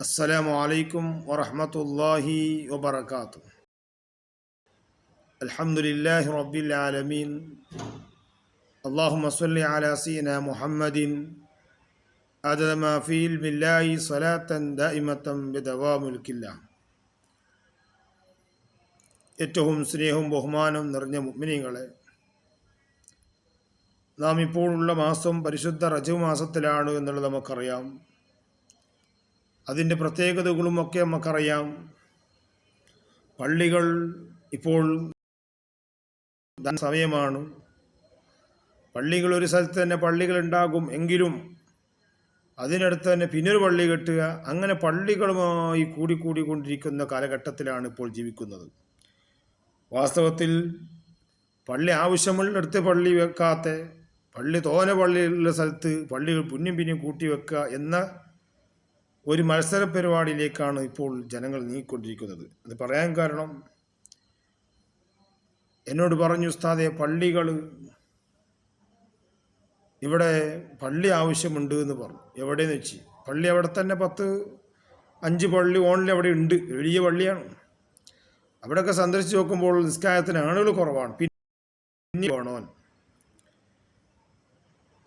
السلام عليكم ورحمة الله وبركاته الحمد لله رب العالمين اللهم صل على سيدنا محمد عدد ما في علم الله صلاة دائمة بدوام الكلة ഏറ്റവും സ്നേഹവും ബഹുമാനവും നിറഞ്ഞ മുഗ്മിനികളെ നാം ഇപ്പോഴുള്ള മാസം പരിശുദ്ധ റജവ് മാസത്തിലാണ് എന്നുള്ളത് നമുക്കറിയാം അതിന്റെ പ്രത്യേകതകളും ഒക്കെ നമുക്കറിയാം. പള്ളികൾ ഇപ്പോൾ സമയമാണ്. പള്ളികൾ ഒരു സ്ഥലത്ത് തന്നെ പള്ളികൾ ഉണ്ടാകും എങ്കിലും അതിനടുത്ത് തന്നെ പിന്നൊരു പള്ളി കെട്ടുക അങ്ങനെ പള്ളികളുമായി കൂടിക്കൂടി കൊണ്ടിരിക്കുന്ന കാലഘട്ടത്തിലാണ് ഇപ്പോൾ ജീവിക്കുന്നത്. വാസ്തവത്തിൽ പള്ളി ആവശ്യമുള്ളിടത്ത് പള്ളി വെക്കാത്ത പള്ളി തോന പള്ളിയുള്ള സ്ഥലത്ത് പള്ളികൾ പിന്നെയും പിന്നെയും കൂട്ടി വെക്കുക എന്ന ഒരു മത്സര പരിപാടിയിലേക്കാണ് ഇപ്പോൾ ജനങ്ങൾ നീങ്ങിക്കൊണ്ടിരിക്കുന്നത്. അത് പറയാൻ കാരണം എന്നോട് പറഞ്ഞു ഉസ്താദെ പള്ളികൾ ഇവിടെ പള്ളി ആവശ്യമുണ്ട് എന്ന് പറഞ്ഞു. എവിടെയെന്ന് വെച്ച് പള്ളി അവിടെ തന്നെ പത്ത് അഞ്ച് പള്ളി ഓണിൽ അവിടെ ഉണ്ട്. വലിയ പള്ളിയാണ്. അവിടെയൊക്കെ സന്ദർശിച്ച് നോക്കുമ്പോൾ നിസ്കാരത്തിന് ആളുകൾ കുറവാണ്. പിന്നെ വേണോൻ.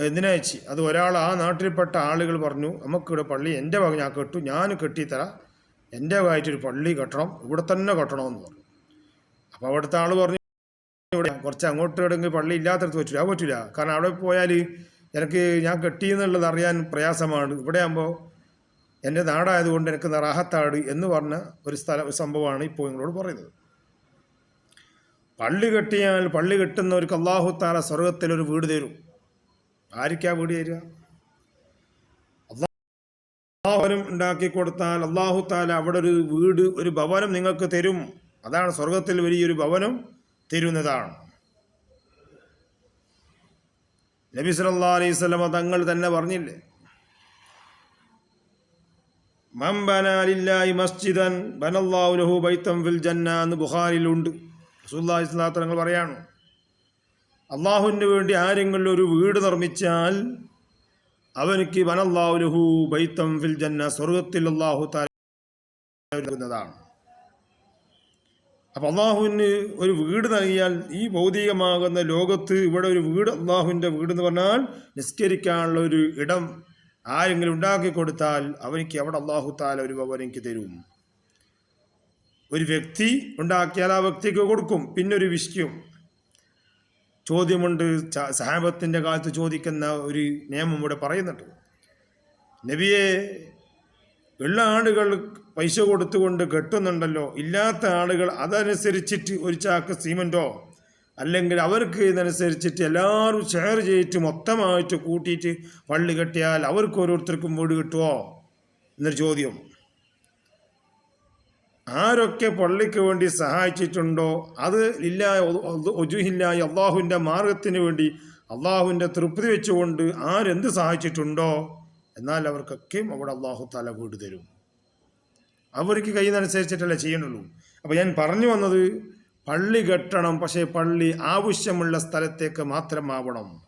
എന്തിനാ വെച്ച് അത് ഒരാൾ ആ നാട്ടിൽപ്പെട്ട ആളുകൾ പറഞ്ഞു നമുക്കിവിടെ പള്ളി എന്റെ വക ഞാൻ കെട്ടു ഞാൻ കെട്ടിത്തരാം. എന്റെ ഭാഗമായിട്ടൊരു പള്ളി കെട്ടണം ഇവിടെ തന്നെ കെട്ടണമെന്ന് പറഞ്ഞു. അപ്പോൾ അവിടുത്തെ ആൾ പറഞ്ഞു ഇവിടെ കുറച്ച് അങ്ങോട്ട് ഇടങ്ങി പള്ളി ഇല്ലാത്തടത്ത് പറ്റില്ല പറ്റില്ല കാരണം അവിടെ പോയാൽ എനിക്ക് ഞാൻ കെട്ടിയെന്നുള്ളത് അറിയാൻ പ്രയാസമാണ്. ഇവിടെ ആകുമ്പോൾ എന്റെ നാടായതുകൊണ്ട് എനിക്ക് റാഹത്താട് എന്ന് പറഞ്ഞ ഒരു സ്ഥല ഒരു സംഭവമാണ് ഇപ്പോൾ നിങ്ങളോട് പറയുന്നത്. പള്ളി കെട്ടിയാൽ പള്ളി കെട്ടുന്നവർക്ക് അള്ളാഹു താല സ്വർഗത്തിലൊരു വീട് തരും. ആർക്കാ വീട് തരിക അള്ളാഹുവനം ഉണ്ടാക്കി കൊടുത്താൽ അള്ളാഹു താല അവിടെ ഒരു വീട് ഒരു ഭവനം നിങ്ങൾക്ക് തരും. അതാണ് സ്വർഗത്തിൽ വലിയൊരു ഭവനം തരുന്നതാണ്. നബി സല്ലാ അലൈഹി സ്വലമ തങ്ങൾ തന്നെ പറഞ്ഞില്ലേ? മംബനാലില്ലായി മസ്ജിദൻ ബൈത്തം ഫിൽ ജന്ന എന്ന് ബുഹാരിലുണ്ട് റസൂല്ലാ ഇസ്ലാത്തങ്ങൾ തങ്ങൾ പറയാണ്. അള്ളാഹുവിന് വേണ്ടി ആരെങ്കിലും ഒരു വീട് നിർമ്മിച്ചാൽ അവനിക്ക് ബനല്ലാഹു ലഹു ബൈത്തം ഫിൽ ജന്ന സ്വർഗത്തിൽ അള്ളാഹു താരുന്നതാണ് അപ്പം അള്ളാഹുവിന് ഒരു വീട് നൽകിയാൽ ഈ ഭൗതികമാകുന്ന ലോകത്ത് ഇവിടെ ഒരു വീട് അള്ളാഹുവിന്റെ വീട് എന്ന് പറഞ്ഞാൽ നിസ്കരിക്കാനുള്ള ഒരു ഇടം ആരെങ്കിലും ഉണ്ടാക്കി കൊടുത്താൽ അവനിക്ക് അവിടെ അള്ളാഹു താല ഒരു ഭവൻ തരും. ഒരു വ്യക്തി ഉണ്ടാക്കിയാൽ ആ വ്യക്തിക്ക് കൊടുക്കും പിന്നെ ഒരു ചോദ്യമുണ്ട്. സഹാബത്തിന്റെ കാലത്ത് ചോദിക്കുന്ന ഒരു നിയമം ഇവിടെ പറയുന്നുണ്ട്. നബിയെ ഉള്ള ആളുകൾ പൈസ കൊടുത്തുകൊണ്ട് കെട്ടുന്നുണ്ടല്ലോ. ഇല്ലാത്ത ആളുകൾ അതനുസരിച്ചിട്ട് ഒരു ചാക്ക് സിമന്റോ അല്ലെങ്കിൽ അവർക്ക് ഇതനുസരിച്ചിട്ട് എല്ലാവരും ഷെയർ ചെയ്തിട്ട് മൊത്തമായിട്ട് കൂട്ടിയിട്ട് പള്ളി കെട്ടിയാൽ അവർക്ക് ഓരോരുത്തർക്കും വീട് കിട്ടുമോ എന്നൊരു ചോദ്യം. ആരൊക്കെ പള്ളിക്ക് വേണ്ടി സഹായിച്ചിട്ടുണ്ടോ അത് ഇല്ല ഒജുഹില്ലായി അള്ളാഹുവിന്റെ മാർഗത്തിന് വേണ്ടി അള്ളാഹുവിന്റെ തൃപ്തി വെച്ചുകൊണ്ട് ആരെന്ത് സഹായിച്ചിട്ടുണ്ടോ എന്നാൽ അവർക്കൊക്കെയും അവിടെ അള്ളാഹു തല വീട് തരും. അവർക്ക് കഴിയുന്നതനുസരിച്ചിട്ടല്ലേ ചെയ്യണുള്ളൂ അപ്പോൾ ഞാൻ പറഞ്ഞു വന്നത് പള്ളി കെട്ടണം പക്ഷേ പള്ളി ആവശ്യമുള്ള സ്ഥലത്തേക്ക് മാത്രമാവണം.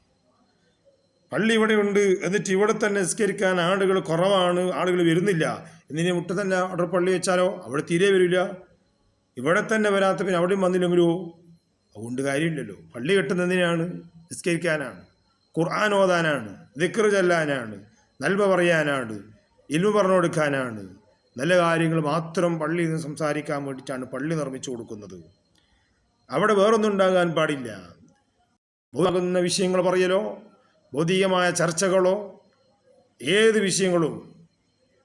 പള്ളി ഇവിടെ ഉണ്ട്. എന്നിട്ട് ഇവിടെ തന്നെ നിസ്കരിക്കാൻ ആളുകൾ കുറവാണ്. ആളുകൾ വരുന്നില്ല. എന്നിനെ മുട്ട തന്നെ അവിടെ പള്ളി വെച്ചാലോ? അവിടെ തീരെ വരില്ല. ഇവിടെ തന്നെ വരാത്ത പിന്നെ അവിടെയും വന്നില്ലെങ്കിലോ? അതുകൊണ്ട് കാര്യമില്ലല്ലോ. പള്ളി കെട്ടുന്നതിനാണ് നിസ്കരിക്കാനാണ്. ഖുർആൻ ഓതാനാണ്. ദിക്ർ ചെല്ലാനാണ്. നൽമ പറയാനാണ്. ഇൽമ പറഞ്ഞു കൊടുക്കാനാണ് നല്ല കാര്യങ്ങൾ മാത്രം പള്ളിയിൽ നിന്ന് സംസാരിക്കാൻ വേണ്ടിയിട്ടാണ് പള്ളി നിർമ്മിച്ചു കൊടുക്കുന്നത്. അവിടെ വേറൊന്നും ഉണ്ടാകാൻ പാടില്ല. ഭൂതാകുന്ന വിഷയങ്ങൾ പറയലോ? ഭൗതികമായ ചർച്ചകളോ ഏത് വിഷയങ്ങളും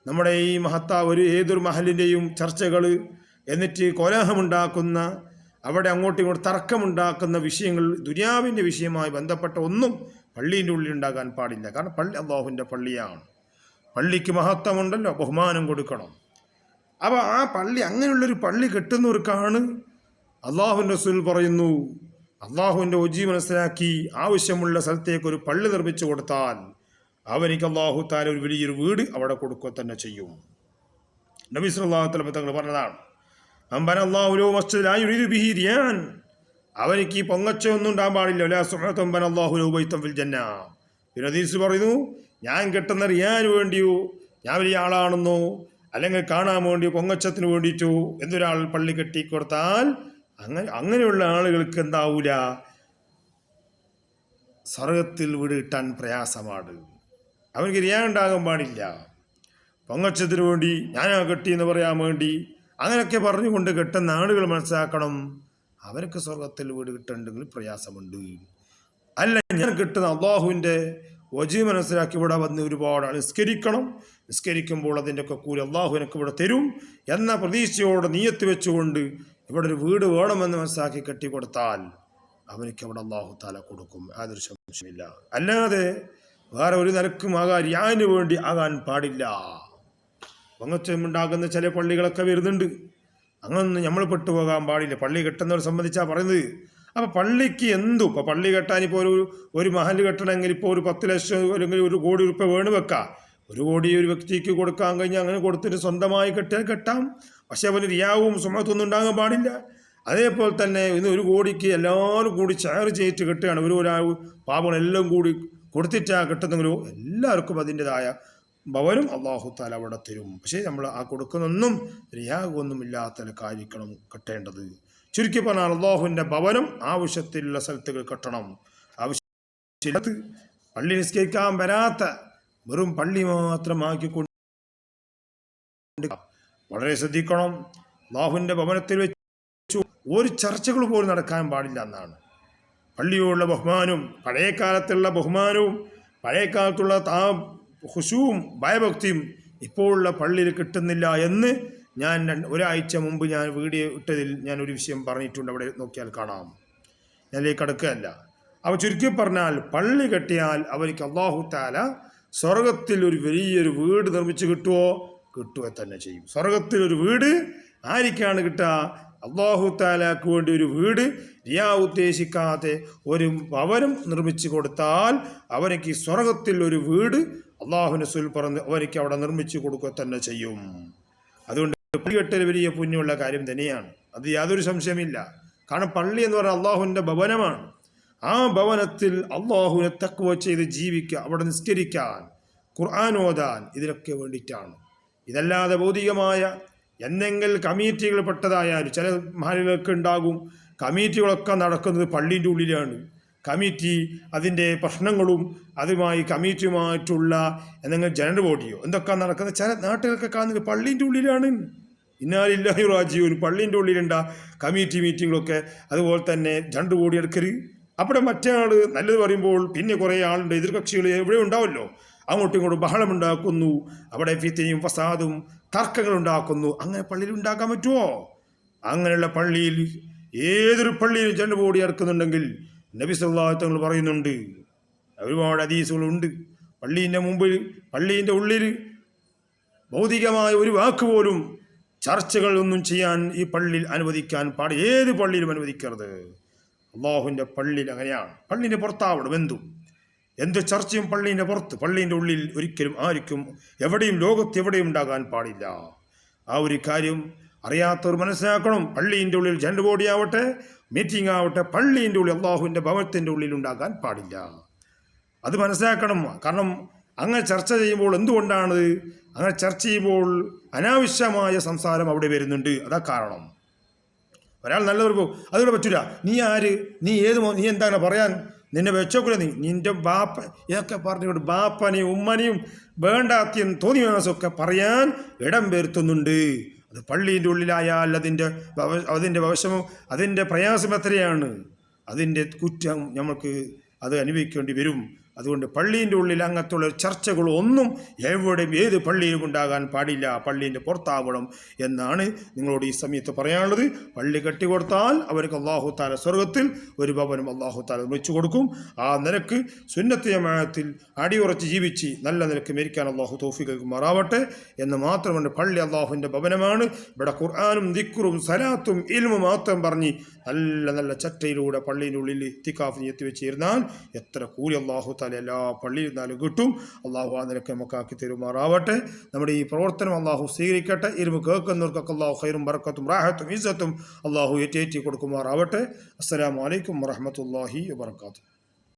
നമ്മുടെ ഈ മഹത്താവ് ഒരു ഏതൊരു മഹലിന്റെയും ചർച്ചകൾ എന്നിട്ട് കോലാഹമുണ്ടാക്കുന്ന അവിടെ അങ്ങോട്ടും ഇങ്ങോട്ടും തർക്കമുണ്ടാക്കുന്ന വിഷയങ്ങൾ ദുര്യാവിന്റെ വിഷയമായി ബന്ധപ്പെട്ട ഒന്നും പള്ളീന്റെ ഉള്ളിൽ ഉണ്ടാകാൻ പാടില്ല. കാരണം പള്ളി അള്ളാഹുവിന്റെ പള്ളിയാണ്. പള്ളിക്ക് മഹത്വമുണ്ടല്ലോ ബഹുമാനം കൊടുക്കണം. അപ്പോൾ ആ പള്ളി അങ്ങനെയുള്ളൊരു പള്ളി കെട്ടുന്നവർക്കാണ് അള്ളാഹു റസൂൽ പറയുന്നു അള്ളാഹുവിന്റെ ഒജി മനസ്സിലാക്കി ആവശ്യമുള്ള സ്ഥലത്തേക്ക് ഒരു പള്ളി നിർമ്മിച്ചു കൊടുത്താൽ അവനിക്ക് അള്ളാഹു താല ഒരു വലിയൊരു വീട് അവിടെ കൊടുക്കുക തന്നെ ചെയ്യും. നബി സല്ലാഹു പറഞ്ഞതാണ് അമ്പൻ അള്ളാഹുലോ മസ്ജിദിലാൻ അവനിക്ക് ഈ പൊങ്ങച്ച ഒന്നും ഉണ്ടാകാൻ പാടില്ല. സുഹത്തമ്പൻ അള്ളാഹുലോ ബൈത്തം ഫിൽ ജന്ന. പിന്നെ ഹദീസ് പറയുന്നു ഞാൻ കെട്ടുന്ന റിയാന് വേണ്ടിയോ? ഞാൻ വലിയ ആളാണെന്നോ? അല്ലെങ്കിൽ കാണാൻ വേണ്ടി പൊങ്ങച്ചത്തിന് വേണ്ടിയിട്ടോ എന്നൊരാൾ പള്ളി കെട്ടി കെട്ടിക്കൊടുത്താൽ അങ്ങനെ അങ്ങനെയുള്ള ആളുകൾക്ക് എന്താവൂല? സ്വർഗത്തിൽ വീട് കിട്ടാൻ പ്രയാസമാണ്. അവർക്ക് റിയാണ്ടാകാൻ പാടില്ല. പൊങ്ങച്ചത്തിന് വേണ്ടി ഞാൻ കെട്ടി എന്ന് പറയാൻ വേണ്ടി അങ്ങനെയൊക്കെ പറഞ്ഞുകൊണ്ട് കെട്ടുന്ന ആളുകൾ മനസ്സിലാക്കണം അവർക്ക് സ്വർഗത്തിൽ വീട് കിട്ടണ്ടെങ്കിൽ പ്രയാസമുണ്ട്. അല്ല ഞാൻ കിട്ടുന്ന അള്ളാഹുവിന്റെ വജി മനസ്സിലാക്കി ഇവിടെ വന്ന് ഒരുപാട് നിസ്കരിക്കണം. നിസ്കരിക്കുമ്പോൾ അതിന്റെയൊക്കെ കൂലി അള്ളാഹു എനിക്ക് ഇവിടെ തരും എന്ന പ്രതീക്ഷയോടെ നീയത്ത് വെച്ചുകൊണ്ട് ഇവിടെ ഒരു വീട് വേണമെന്ന് മനസ്സിലാക്കി കെട്ടിക്കൊടുത്താൽ അവനിക്ക് അവിടെ അള്ളാഹു താല കൊടുക്കും. യാതൊരു സംശയമില്ല അല്ലാതെ വേറെ ഒരു നിലക്കും ആകാൻ ഞാൻ വേണ്ടി ആകാൻ പാടില്ല. പൊങ്ങച്ചമുണ്ടാകുന്ന ചില പള്ളികളൊക്കെ വരുന്നുണ്ട്. അങ്ങനൊന്നും നമ്മൾ പെട്ടുപോകാൻ പാടില്ല. പള്ളി കെട്ടുന്നവരെ സംബന്ധിച്ചാണ് പറയുന്നത്. അപ്പോൾ പള്ളിക്ക് എന്തു? ഇപ്പോൾ പള്ളി കെട്ടാൻ ഇപ്പോൾ ഒരു ഒരു മഹൽ കെട്ടണമെങ്കിൽ ഇപ്പോൾ ഒരു പത്ത് ലക്ഷം അല്ലെങ്കിൽ ഒരു കോടി റുപ്യ വേണം വെക്കാം. ഒരു കോടി ഒരു വ്യക്തിക്ക് കൊടുക്കാൻ കഴിഞ്ഞാൽ അങ്ങനെ കൊടുത്തിട്ട് സ്വന്തമായി കെട്ടിയാൽ കെട്ടാം. പക്ഷെ അവന് റിയാവും സുമത്തൊന്നും ഉണ്ടാകാൻ പാടില്ല. അതേപോലെ തന്നെ ഇന്ന് ഒരു കോടിക്ക് എല്ലാവരും കൂടി ചേർ ചെയ്തിട്ട് കിട്ടുകയാണ്. ഒരു ഒരാൾ പാപങ്ങളെല്ലാം കൂടി കൊടുത്തിട്ടാണ് കിട്ടുന്നെങ്കിലോ എല്ലാവർക്കും അതിന്റെതായ ഭവനും അള്ളാഹു താല അവിടെ തരും. പക്ഷേ നമ്മൾ ആ കൊടുക്കുന്നൊന്നും റിയാകൊന്നും ഇല്ലാത്ത കാര്യക്കണം കെട്ടേണ്ടത്. ചുരുക്കി പറഞ്ഞാൽ അള്ളാഹുവിന്റെ ഭവനം ആവശ്യത്തിലുള്ള സ്ഥലത്തുകൾ കെട്ടണം. ആവശ്യം പള്ളി നിസ്കരിക്കാൻ വരാത്ത വെറും പള്ളി മാത്രമാക്കിക്കൊണ്ട് വളരെ ശ്രദ്ധിക്കണം. അള്ളാഹുവിന്റെ ഭവനത്തിൽ വെച്ചു ഒരു ചർച്ചകൾ പോലും നടക്കാൻ പാടില്ല എന്നാണ്. പള്ളിയോടുള്ള ബഹുമാനവും പഴയ കാലത്തുള്ള ബഹുമാനവും പഴയ കാലത്തുള്ള താ ഹുശുവും ഭയഭക്തിയും ഇപ്പോഴുള്ള പള്ളിയിൽ കിട്ടുന്നില്ല എന്ന് ഞാൻ ഒരാഴ്ച മുമ്പ് ഞാൻ വീഡിയോ ഇട്ടതിൽ ഞാൻ ഒരു വിഷയം പറഞ്ഞിട്ടുണ്ട്. അവിടെ നോക്കിയാൽ കാണാം. ഞാനിലേക്ക് കടക്കുകയല്ല അവ ചുരുക്കി പറഞ്ഞാൽ പള്ളി കെട്ടിയാൽ അവർക്ക് അള്ളാഹു താല സ്വർഗത്തിൽ ഒരു വലിയൊരു വീട് നിർമ്മിച്ചു കിട്ടുമോ കിട്ടുക തന്നെ ചെയ്യും. സ്വർഗത്തിൽ ഒരു വീട് ആരിക്കാണ് കിട്ടുക? അള്ളാഹു താലാക്ക് വേണ്ടി ഒരു വീട് റിയാ ഉദ്ദേശിക്കാതെ ഒരു ഭവനം നിർമ്മിച്ചു കൊടുത്താൽ അവനക്ക് ഈ സ്വർഗത്തിൽ ഒരു വീട് അള്ളാഹുവിനെ സുൽ പറഞ്ഞ് അവനക്ക് അവിടെ നിർമ്മിച്ചു കൊടുക്കുക തന്നെ ചെയ്യും. അതുകൊണ്ട് പള്ളിയെട്ടൽ വലിയ പുണ്യമുള്ള കാര്യം തന്നെയാണ്. അത് യാതൊരു സംശയമില്ല കാരണം പള്ളി എന്ന് പറഞ്ഞാൽ അള്ളാഹുവിന്റെ ഭവനമാണ്. ആ ഭവനത്തിൽ അള്ളാഹുവിനെ തക്കുവ ചെയ്ത് ജീവിക്കുക അവിടെ നിസ്കരിക്കാൻ ഖുർആൻ ഓതാൻ ഇതിനൊക്കെ വേണ്ടിയിട്ടാണ്. ഇതല്ലാതെ ഭൗതികമായ എന്തെങ്കിലും കമ്മിറ്റികൾ പെട്ടതായാലും ചില മഹലുകൾക്ക് ഉണ്ടാകും. കമ്മിറ്റികളൊക്കെ നടക്കുന്നത് പള്ളീന്റെ ഉള്ളിലാണ്. കമ്മിറ്റി അതിന്റെ പ്രശ്നങ്ങളും അതുമായി കമ്മിറ്റിയുമായിട്ടുള്ള എന്തെങ്കിലും ജനറൽ ബോഡിയോ എന്തൊക്കെ നടക്കുന്നത് ചില നാട്ടുകൾക്ക് കാണുന്നത് പള്ളീന്റെ ഉള്ളിലാണ്. ഇന്നാലില്ലാഹി റാജീവൻ പള്ളീന്റെ ഉള്ളിലുണ്ട കമ്മിറ്റി മീറ്റിങ്ങളൊക്കെ അതുപോലെ തന്നെ ജനറൽ ബോഡി എടുക്കരുത് അവിടെ മറ്റേ ആൾ നല്ലത് പറയുമ്പോൾ പിന്നെ കുറേ ആളുണ്ട്. എതിർകക്ഷികൾ എവിടെ ഉണ്ടാവല്ലോ. അങ്ങോട്ടും ഇങ്ങോട്ടും ബഹളമുണ്ടാക്കുന്നു. അവിടെ ഫിത്തയും ഫസാദും തർക്കങ്ങൾ ഉണ്ടാക്കുന്നു അങ്ങനെ പള്ളിയിൽ ഉണ്ടാക്കാൻ പറ്റുമോ അങ്ങനെയുള്ള പള്ളിയിൽ ഏതൊരു പള്ളിയിൽ ബോഡി ഇറക്കുന്നുണ്ടെങ്കിൽ നബി പറയുന്നുണ്ട്. ഒരുപാട് അതീസുകളുണ്ട് പള്ളീന്റെ മുമ്പിൽ പള്ളീന്റെ ഉള്ളിൽ ഭൗതികമായ ഒരു വാക്ക് പോലും ചർച്ചകൾ ഒന്നും ചെയ്യാൻ ഈ പള്ളിയിൽ അനുവദിക്കാൻ പാടില്ല ഏത് പള്ളിയിലും അനുവദിക്കരുത്. അള്ളാഹുവിന്റെ പള്ളിയിൽ അങ്ങനെയാണ്. പള്ളിന്റെ പുറത്താവണം എന്തും. എന്ത് ചർച്ചയും പള്ളീന്റെ പുറത്ത്? പള്ളീന്റെ ഉള്ളിൽ ഒരിക്കലും ആർക്കും എവിടെയും ലോകത്ത് എവിടെയും ഉണ്ടാകാൻ പാടില്ല. ആ ഒരു കാര്യം അറിയാത്തവർ മനസ്സിലാക്കണം. പള്ളീന്റെ ഉള്ളിൽ ജനറൽ ആവട്ടെ മീറ്റിംഗ് ആവട്ടെ പള്ളീന്റെ ഉള്ളിൽ അള്ളാഹുവിന്റെ ഭവനത്തിന്റെ ഉള്ളിൽ ഉണ്ടാകാൻ പാടില്ല. അത് മനസ്സിലാക്കണം. കാരണം അങ്ങനെ ചർച്ച ചെയ്യുമ്പോൾ എന്തുകൊണ്ടാണ്? അങ്ങനെ ചർച്ച ചെയ്യുമ്പോൾ അനാവശ്യമായ സംസാരം അവിടെ വരുന്നുണ്ട്. അതാ കാരണം. ഒരാൾ നല്ലവർക്ക് അതിവിടെ പറ്റൂല. നീ ആര്? നീ ഏത് നീ എന്താണ് പറയാൻ നിന്നെ വെച്ചോക്കൂല നീ. നിന്റെ ബാപ്പ ഇതൊക്കെ പറഞ്ഞുകൊണ്ട് ബാപ്പനെയും ഉമ്മനെയും വേണ്ടാത്തിയും തോന്നി മനസ്സൊക്കെ പറയാൻ ഇടം വരുത്തുന്നുണ്ട്. അത് പള്ളീന്റെ ഉള്ളിലായാൽ അതിന്റെ അതിന്റെ വശമോ അതിന്റെ പ്രയാസം എത്രയാണ്? അതിന്റെ കുറ്റം നമുക്ക് അത് അനുഭവിക്കേണ്ടി വരും. അതുകൊണ്ട് പള്ളീന്റെ ഉള്ളിൽ അങ്ങനത്തുള്ള ചർച്ചകളോ ഒന്നും എവിടെയും ഏത് പള്ളിയിലും ഉണ്ടാകാൻ പാടില്ല. പള്ളീന്റെ പുറത്താവണം എന്നാണ് നിങ്ങളോട് ഈ സമയത്ത് പറയാനുള്ളത്. പള്ളി കെട്ടിക്കൊടുത്താൽ അവർക്ക് അള്ളാഹു താല സ്വർഗത്തിൽ ഒരു ഭവനം അള്ളാഹു താല നിർമ്മിച്ചു കൊടുക്കും. ആ നിലയ്ക്ക് സുന്നത്ത് ജമാഅത്തിൽ അടിയുറച്ച് ജീവിച്ച് നല്ല നിലയ്ക്ക് മരിക്കാൻ അള്ളാഹു തോഫിക്ക് മാറാവട്ടെ എന്ന് മാത്രമല്ല പള്ളി അള്ളാഹുവിന്റെ ഭവനമാണ്. ഇവിടെ ഖുർആാനും ദിക്കുറും സലാത്തും ഇൽമും മാത്രം പറഞ്ഞ് നല്ല നല്ല ചട്ടയിലൂടെ പള്ളിയുടെ ഉള്ളിൽ ഇത്തിക്കാഫിന് എത്തിവെച്ചിരുന്നാൽ എത്ര കൂലി അള്ളാഹു താല എല്ലാ പള്ളിയിൽ നിന്നാലും കിട്ടും. അള്ളാഹു നിലയ്ക്ക് നമുക്കാക്കി തരുമാറാവട്ടെ. നമ്മുടെ ഈ പ്രവർത്തനം അള്ളാഹു സ്വീകരിക്കട്ടെ. ഇരുമ്പ് കേൾക്കുന്നവർക്കൊക്കെ അള്ളാഹു ഹൈറും ബർക്കത്തും റാഹത്തും ഈസത്തും അള്ളാഹു ഏറ്റേറ്റി കൊടുക്കുമാറാവട്ടെ. അസ്സലാമു അലൈക്കും വറഹമത്തല്ലാഹി വാത്തു